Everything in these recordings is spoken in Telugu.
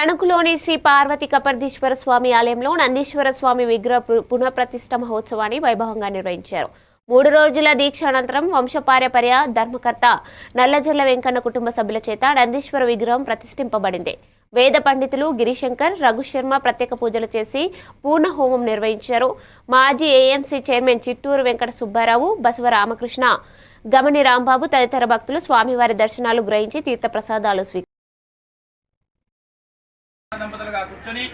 తణుకులోని శ్రీ పార్వతి కపర్దీశ్వర స్వామి ఆలయంలో నందీశ్వర స్వామి విగ్రహ పునఃప్రతిష్ఠ మహోత్సవాన్ని వైభవంగా నిర్వహించారు. మూడు రోజుల దీక్ష అనంతరం వంశపారపర్య ధర్మకర్త నల్లజల్ల వెంకన్న కుటుంబ సభ్యుల చేత నందీశ్వర విగ్రహం ప్రతిష్ఠింపబడింది. వేద పండితులు గిరిశంకర్ రఘుశర్మ ప్రత్యేక పూజలు చేసి పూర్ణ హోమం నిర్వహించారు. మాజీ ఏఎంసీ చైర్మన్ చిట్టూరు వెంకట సుబ్బారావు బసవ రామకృష్ణ గమని రాంబాబు తదితర భక్తులు స్వామివారి దర్శనాలు గ్రహించి తీర్థప్రసాదాలు స్వీకరించారు దంపతులుగా కూర్చొని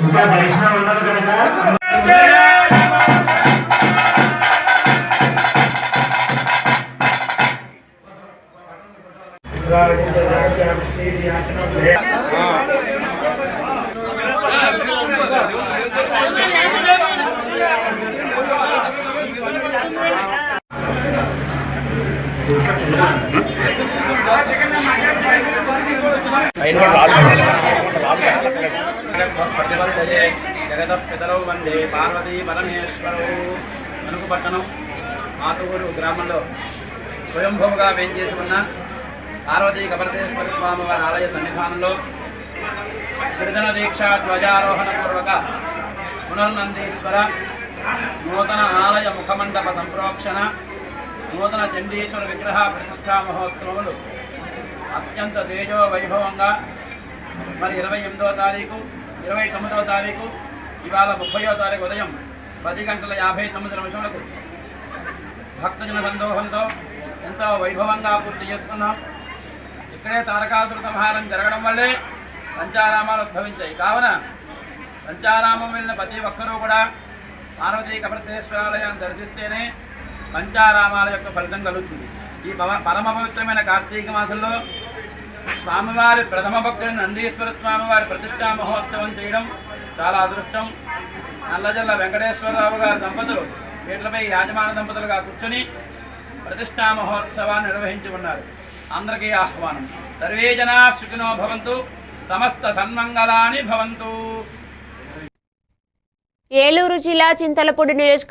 ఇంకా దర్శనం ఉండదు కనుక ప్రతిపదే జగత పితరౌ వందే పార్వతీ పరమేశ్వరవు మనుకు పట్టణం మాతూరు గ్రామంలో స్వయంభూముగా వేంచేసి ఉన్న పార్వతీ స్వామి వారి ఆలయ సన్నిధానంలో గిరిజన దీక్ష ధ్వజారోహణ పూర్వక పునర్నందీశ్వర నూతన ఆలయ ముఖమండప సంప్రోక్షణ నూతన చండీశ్వర విగ్రహ ప్రతిష్టా మహోత్సవములు అత్యంత తేజో వైభవంగా మరి ఇరవై ఎనిమిదవ తారీఖు ఇరవై తొమ్మిదవ తారీఖు ఇవాళ ముప్పయో తారీఖు ఉదయం పది గంటల యాభై తొమ్మిది నిమిషములకు భక్తజన సందోహంతో ఎంతో వైభవంగా పూర్తి చేసుకున్నాం. ఇక్కడే తారకాసుర సంహారం జరగడం వల్లే పంచారామాలు ఉద్భవించాయి. కావున పంచారామం వెళ్ళిన ప్రతి ఒక్కరూ కూడా పార్వతీ కపర్తేశ్వరాలయాన్ని దర్శిస్తేనే పంచారామాల యొక్క ఫలితం కలుగుతుంది. ఈ పరమ పవిత్రమైన కార్తీక మాసంలో స్వామివారి ప్రథమ భక్తుడు నందీశ్వర స్వామివారి ప్రతిష్టా మహోత్సవం చేయడం చాలా అదృష్టం. నల్లజల్ల వెంకటేశ్వరరావు గారి దంపతులు వీటిపై యాజమాన దంపతులుగా కూర్చొని ప్రతిష్టా మహోత్సవాన్ని నిర్వహించి ఉన్నారు. అందరికీ ఆహ్వానం. సర్వే జనా సుఖినో భవంతు. సమస్త సన్మంగళాని భవంతు. ఏలూరు జిల్లా చింతలపూడి నియోజక